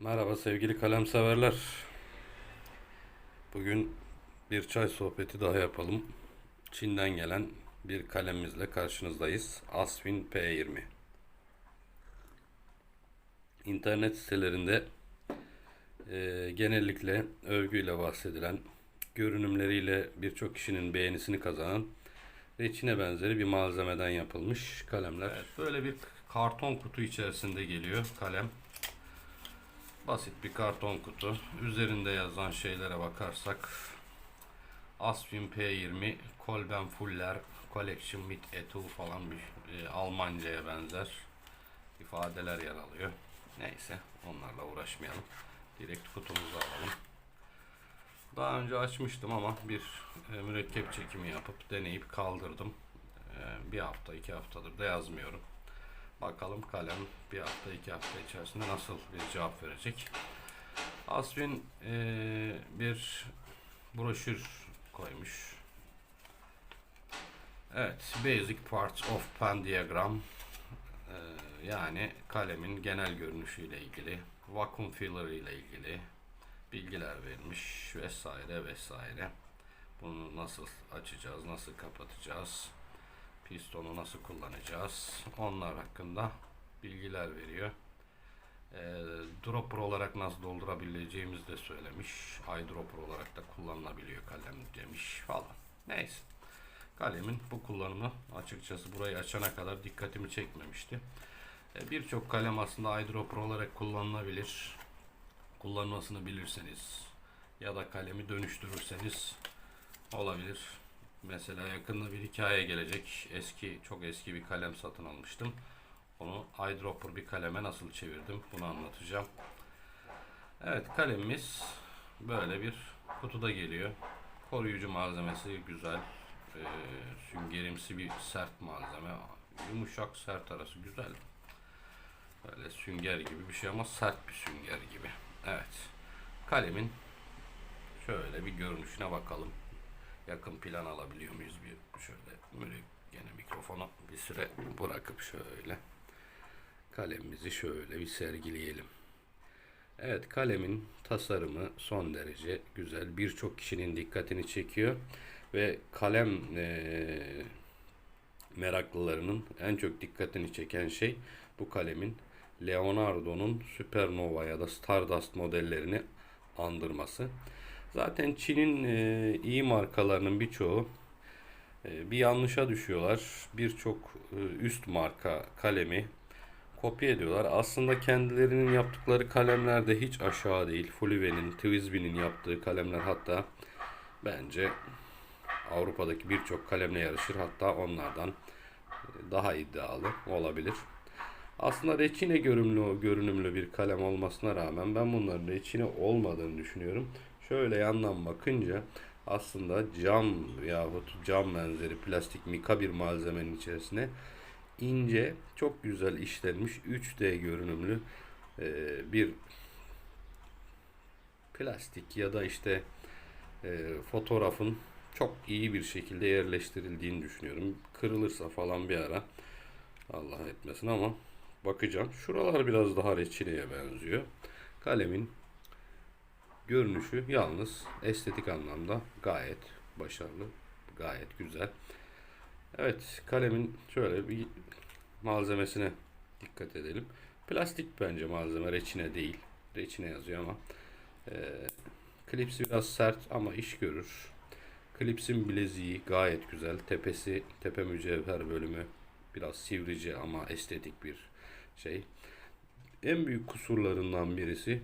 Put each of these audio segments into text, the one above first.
Merhaba sevgili kalem severler. Bugün bir çay sohbeti daha yapalım. Çin'den gelen bir kalemimizle karşınızdayız. Aswin P20. İnternet sitelerinde e, genellikle övgüyle bahsedilen, görünümleriyle birçok kişinin beğenisini kazanan reçine benzeri bir malzemeden yapılmış kalemler. böyle bir karton kutu içerisinde geliyor kalem. Basit bir karton kutu. Üzerinde yazan şeylere bakarsak Aswin P20 Kolben Fuller Collection mit Etu falan bir e, Almanca'ya benzer ifadeler yer alıyor. Neyse onlarla uğraşmayalım. Direkt kutumuzu alalım. Daha önce açmıştım ama bir e, mürekkep çekimi yapıp deneyip kaldırdım. E, bir hafta iki haftadır da yazmıyorum. Bakalım kalem bir hafta iki hafta içerisinde nasıl bir cevap verecek. Aswin eee, bir broşür koymuş. Evet, Basic Parts of Pen Diagram. Eee, yani kalemin genel görünüşüyle ilgili, vacuum filler ile ilgili bilgiler vermiş vesaire vesaire. Bunu nasıl açacağız, nasıl kapatacağız, pistonu nasıl kullanacağız, onlar hakkında bilgiler veriyor. E, dropper olarak nasıl doldurabileceğimizi de söylemiş. Eyedropper olarak da kullanılabiliyor kalem demiş falan. Neyse. Kalemin bu kullanımı açıkçası burayı açana kadar dikkatimi çekmemişti. E, Birçok kalem aslında eyedropper olarak kullanılabilir. Kullanmasını bilirseniz ya da kalemi dönüştürürseniz olabilir. Mesela yakında bir hikaye gelecek. Eski, çok eski bir kalem satın almıştım. Onu eyedropper bir kaleme nasıl çevirdim bunu anlatacağım. Evet kalemimiz böyle bir kutuda geliyor. Koruyucu malzemesi güzel. Ee, süngerimsi bir sert malzeme. Yumuşak sert arası güzel. Böyle sünger gibi bir şey ama sert bir sünger gibi. Evet. Kalemin şöyle bir görünüşüne bakalım. Yakın plan alabiliyor muyuz bir şöyle böyle gene mikrofonu bir süre bırakıp şöyle kalemimizi şöyle bir sergileyelim. Evet kalemin tasarımı son derece güzel. Birçok kişinin dikkatini çekiyor ve kalem eee, meraklılarının en çok dikkatini çeken şey bu kalemin Leonardo'nun Supernova ya da Stardust modellerini andırması. Zaten Çin'in e, iyi markalarının birçoğu e, bir yanlışa düşüyorlar. Birçok e, üst marka kalemi kopya ediyorlar. Aslında kendilerinin yaptıkları kalemler de hiç aşağı değil. Fulive'nin, Twisby'nin yaptığı kalemler hatta bence Avrupa'daki birçok kalemle yarışır. Hatta onlardan daha iddialı olabilir. Aslında reçine görünümlü, görünümlü bir kalem olmasına rağmen ben bunların reçine olmadığını düşünüyorum. Şöyle yandan bakınca aslında cam yahut cam benzeri plastik mika bir malzemenin içerisine ince, çok güzel işlenmiş 3D görünümlü e, bir plastik ya da işte e, fotoğrafın çok iyi bir şekilde yerleştirildiğini düşünüyorum. Kırılırsa falan bir ara Allah etmesin ama bakacağım. Şuralar biraz daha reçineye benziyor. Kalemin görünüşü yalnız estetik anlamda gayet başarılı, gayet güzel. Evet, kalemin şöyle bir malzemesine dikkat edelim. Plastik bence malzeme, reçine değil. Reçine yazıyor ama e, klipsi biraz sert ama iş görür. Klipsin bileziği gayet güzel. Tepesi, tepe mücevher bölümü biraz sivrice ama estetik bir şey. En büyük kusurlarından birisi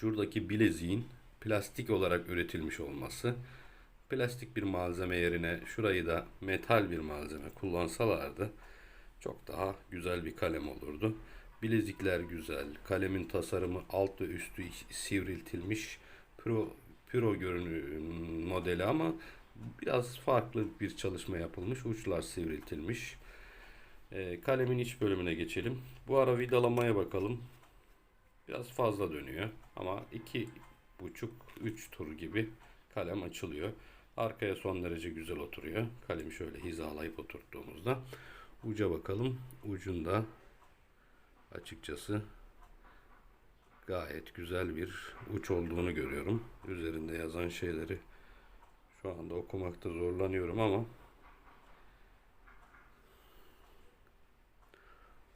şuradaki bileziğin plastik olarak üretilmiş olması. Plastik bir malzeme yerine şurayı da metal bir malzeme kullansalardı çok daha güzel bir kalem olurdu. Bilezikler güzel. Kalemin tasarımı alt ve üstü sivriltilmiş. Pro, pro görünüm modeli ama biraz farklı bir çalışma yapılmış. Uçlar sivriltilmiş. Ee, kalemin iç bölümüne geçelim. Bu ara vidalamaya bakalım. Biraz fazla dönüyor ama iki buçuk üç tur gibi kalem açılıyor. Arkaya son derece güzel oturuyor. Kalemi şöyle hizalayıp oturttuğumuzda uca bakalım. Ucunda açıkçası gayet güzel bir uç olduğunu görüyorum. Üzerinde yazan şeyleri şu anda okumakta zorlanıyorum ama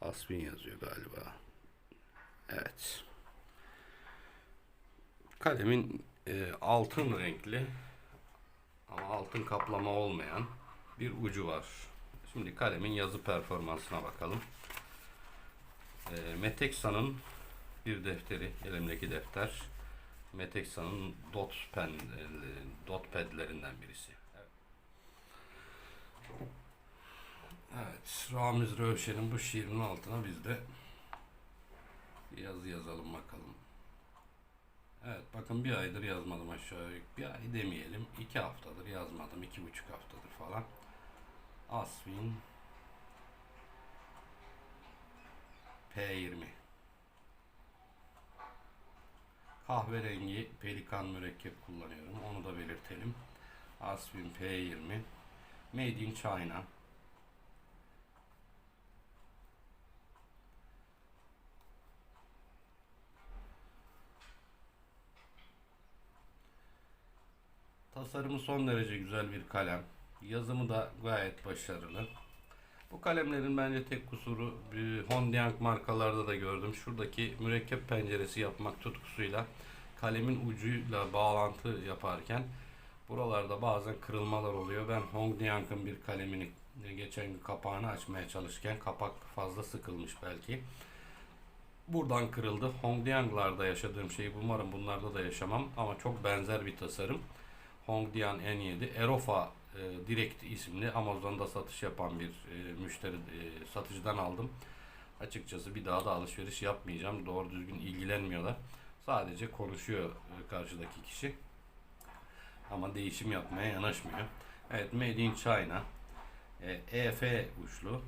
Asbin yazıyor galiba. Evet. Kalemin e, altın renkli ama altın kaplama olmayan bir ucu var. Şimdi kalemin yazı performansına bakalım. E, Metexa'nın bir defteri, elimdeki defter. Metexa'nın dot pen, dot padlerinden birisi. Evet. Evet, Ramiz Rövşen'in bu şiirinin altına biz de yazı yazalım bakalım. Evet, bakın bir aydır yazmadım aşağı. Bir ay demeyelim, iki haftadır yazmadım, iki buçuk haftadır falan. Asvin P20 Kahverengi pelikan mürekkep kullanıyorum. Onu da belirtelim. Asvin P20 Made in China Tasarımı son derece güzel bir kalem. Yazımı da gayet başarılı. Bu kalemlerin bence tek kusuru bir Hondiang markalarda da gördüm. Şuradaki mürekkep penceresi yapmak tutkusuyla kalemin ucuyla bağlantı yaparken buralarda bazen kırılmalar oluyor. Ben Hondiang'ın bir kalemini geçen gün kapağını açmaya çalışırken kapak fazla sıkılmış belki. Buradan kırıldı. Hongdiang'larda yaşadığım şeyi umarım bunlarda da yaşamam ama çok benzer bir tasarım. Hongdian N7 Erofa e, Direct isimli Amazon'da satış yapan bir e, müşteri e, satıcıdan aldım. Açıkçası bir daha da alışveriş yapmayacağım. Doğru düzgün ilgilenmiyorlar. Sadece konuşuyor e, karşıdaki kişi. Ama değişim yapmaya yanaşmıyor. Evet Made in China. E, EF uçlu.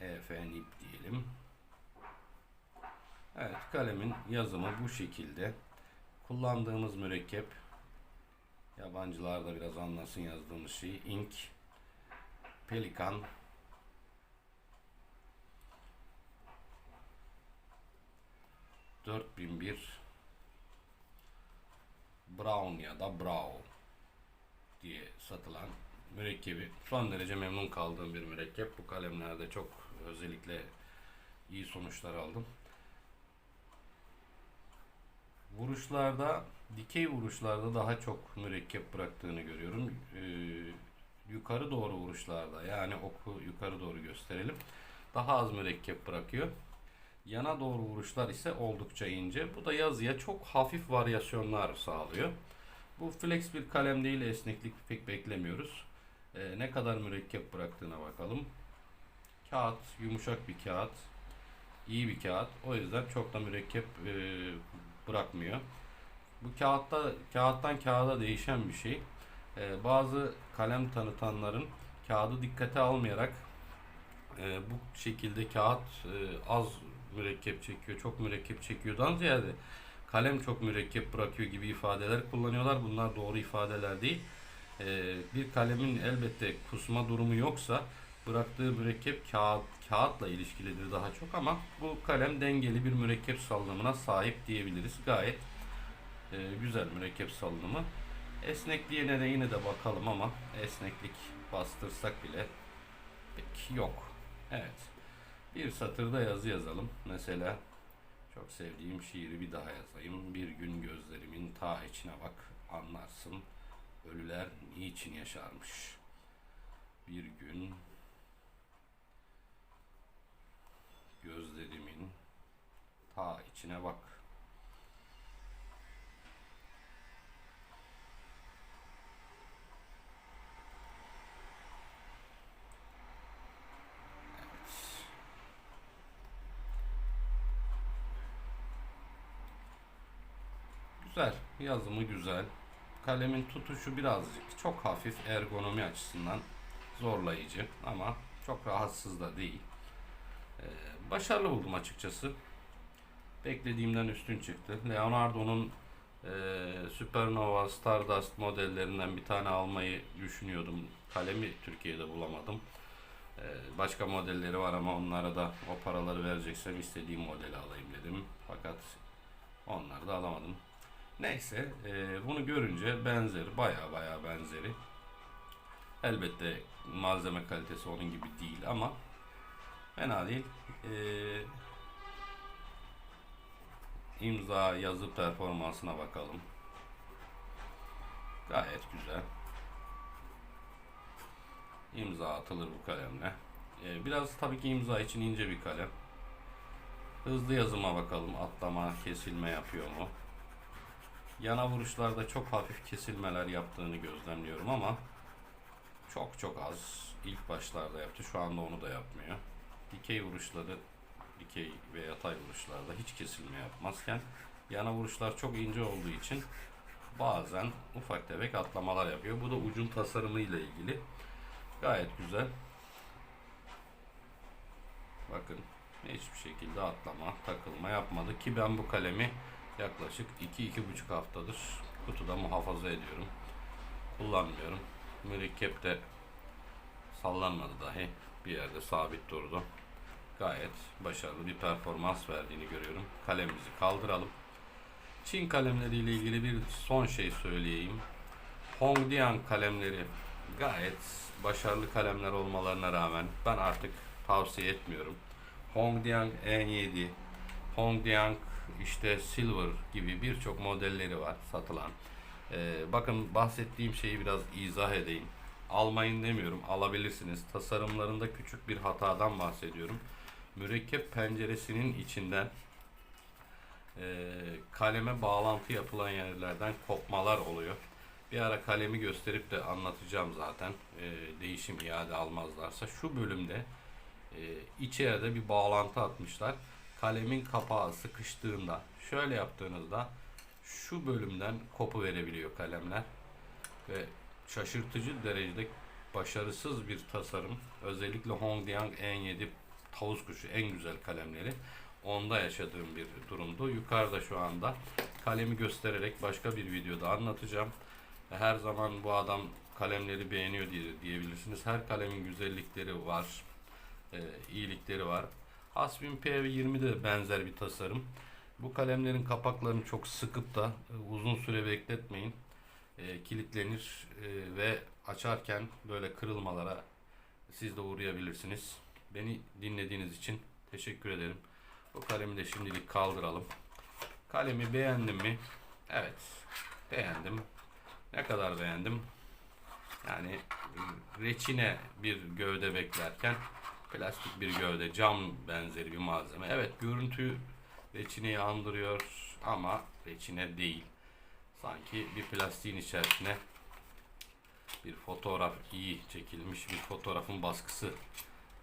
EF nip diyelim. Evet kalemin yazımı bu şekilde. Kullandığımız mürekkep yabancılar da biraz anlasın yazdığımız şeyi. Ink Pelikan dört bin bir Brown ya da Brow diye satılan mürekkebi. Son derece memnun kaldığım bir mürekkep. Bu kalemlerde çok özellikle iyi sonuçlar aldım. Vuruşlarda, dikey vuruşlarda daha çok mürekkep bıraktığını görüyorum. Ee, yukarı doğru vuruşlarda yani oku yukarı doğru gösterelim. Daha az mürekkep bırakıyor. Yana doğru vuruşlar ise oldukça ince. Bu da yazıya çok hafif varyasyonlar sağlıyor. Bu flex bir kalem değil, esneklik pek beklemiyoruz. Ee, ne kadar mürekkep bıraktığına bakalım. Kağıt, yumuşak bir kağıt. iyi bir kağıt. O yüzden çok da mürekkep e, bırakmıyor. Bu kağıtta kağıttan kağıda değişen bir şey. Ee, bazı kalem tanıtanların kağıdı dikkate almayarak e, bu şekilde kağıt e, az mürekkep çekiyor, çok mürekkep çekiyordan ziyade kalem çok mürekkep bırakıyor gibi ifadeler kullanıyorlar. Bunlar doğru ifadeler değil. Ee, bir kalemin elbette kusma durumu yoksa bıraktığı mürekkep kağıt kağıtla ilişkilidir daha çok ama bu kalem dengeli bir mürekkep salınımına sahip diyebiliriz. Gayet e, güzel mürekkep salınımı. Esnekliğine de yine de bakalım ama esneklik bastırsak bile pek yok. Evet. Bir satırda yazı yazalım. Mesela çok sevdiğim şiiri bir daha yazayım. Bir gün gözlerimin ta içine bak anlarsın. Ölüler niçin yaşarmış? Bir gün gözlerimin ta içine bak. Güzel. Yazımı güzel. Kalemin tutuşu birazcık çok hafif ergonomi açısından zorlayıcı ama çok rahatsız da değil. Ee, başarılı buldum açıkçası. Beklediğimden üstün çıktı. Leonardo'nun e, Supernova, Stardust modellerinden bir tane almayı düşünüyordum. Kalemi Türkiye'de bulamadım. Ee, başka modelleri var ama onlara da o paraları vereceksem istediğim modeli alayım dedim. Fakat onları da alamadım. Neyse e, bunu görünce benzeri baya baya benzeri. Elbette malzeme kalitesi onun gibi değil ama fena değil. Ee, imza yazı performansına bakalım. Gayet güzel. İmza atılır bu kalemle. Ee, biraz tabii ki imza için ince bir kalem. Hızlı yazıma bakalım. Atlama, kesilme yapıyor mu? Yana vuruşlarda çok hafif kesilmeler yaptığını gözlemliyorum ama çok çok az. İlk başlarda yaptı. Şu anda onu da yapmıyor. Dikey vuruşları, dikey ve yatay vuruşlarda hiç kesilme yapmazken yana vuruşlar çok ince olduğu için bazen ufak tefek atlamalar yapıyor. Bu da ucun tasarımı ile ilgili. Gayet güzel. Bakın hiçbir şekilde atlama, takılma yapmadı ki ben bu kalemi yaklaşık 2-2,5 haftadır kutuda muhafaza ediyorum. Kullanmıyorum. Mürekkep de sallanmadı dahi. Bir yerde sabit durdu. Gayet başarılı bir performans verdiğini görüyorum. Kalemimizi kaldıralım. Çin kalemleriyle ilgili bir son şey söyleyeyim. Hongdian kalemleri gayet başarılı kalemler olmalarına rağmen ben artık tavsiye etmiyorum. Hongdian N7, Hongdian işte Silver gibi birçok modelleri var satılan. Ee, bakın bahsettiğim şeyi biraz izah edeyim. Almayın demiyorum, alabilirsiniz. Tasarımlarında küçük bir hatadan bahsediyorum. Mürekkep penceresinin içinden e, kaleme bağlantı yapılan yerlerden kopmalar oluyor. Bir ara kalemi gösterip de anlatacağım zaten. E, değişim iade almazlarsa. Şu bölümde e, içeride bir bağlantı atmışlar. Kalemin kapağı sıkıştığında şöyle yaptığınızda şu bölümden kopu verebiliyor kalemler. Ve şaşırtıcı derecede başarısız bir tasarım. Özellikle Hongdiang N7 tavus kuşu en güzel kalemleri. Onda yaşadığım bir durumdu. Yukarıda şu anda kalemi göstererek başka bir videoda anlatacağım. Her zaman bu adam kalemleri beğeniyor diye diyebilirsiniz. Her kalemin güzellikleri var, e, iyilikleri var. Hasbin P20 de benzer bir tasarım. Bu kalemlerin kapaklarını çok sıkıp da e, uzun süre bekletmeyin. E, kilitlenir e, ve açarken böyle kırılmalara siz de uğrayabilirsiniz. Beni dinlediğiniz için teşekkür ederim. Bu kalemi de şimdilik kaldıralım. Kalemi beğendim mi? Evet. Beğendim. Ne kadar beğendim? Yani reçine bir gövde beklerken plastik bir gövde, cam benzeri bir malzeme. Evet görüntü reçineyi andırıyor ama reçine değil. Sanki bir plastiğin içerisine bir fotoğraf iyi çekilmiş bir fotoğrafın baskısı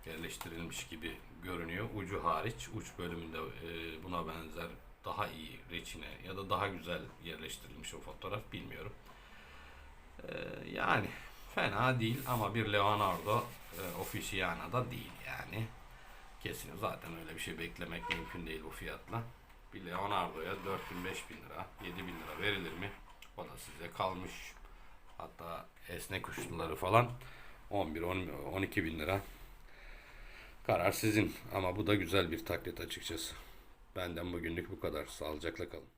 yerleştirilmiş gibi görünüyor. Ucu hariç uç bölümünde e, buna benzer daha iyi reçine ya da daha güzel yerleştirilmiş o fotoğraf bilmiyorum. E, yani fena değil ama bir Leonardo e, Officiana da değil yani. Kesin zaten öyle bir şey beklemek mümkün değil bu fiyatla. Bir Leonardo'ya 4000 5000 lira 7000 lira verilir mi? O da size kalmış. Hatta esnek uçluları falan 11 12 bin lira. Karar sizin ama bu da güzel bir taklit açıkçası. Benden bugünlük bu kadar. Sağlıcakla kalın.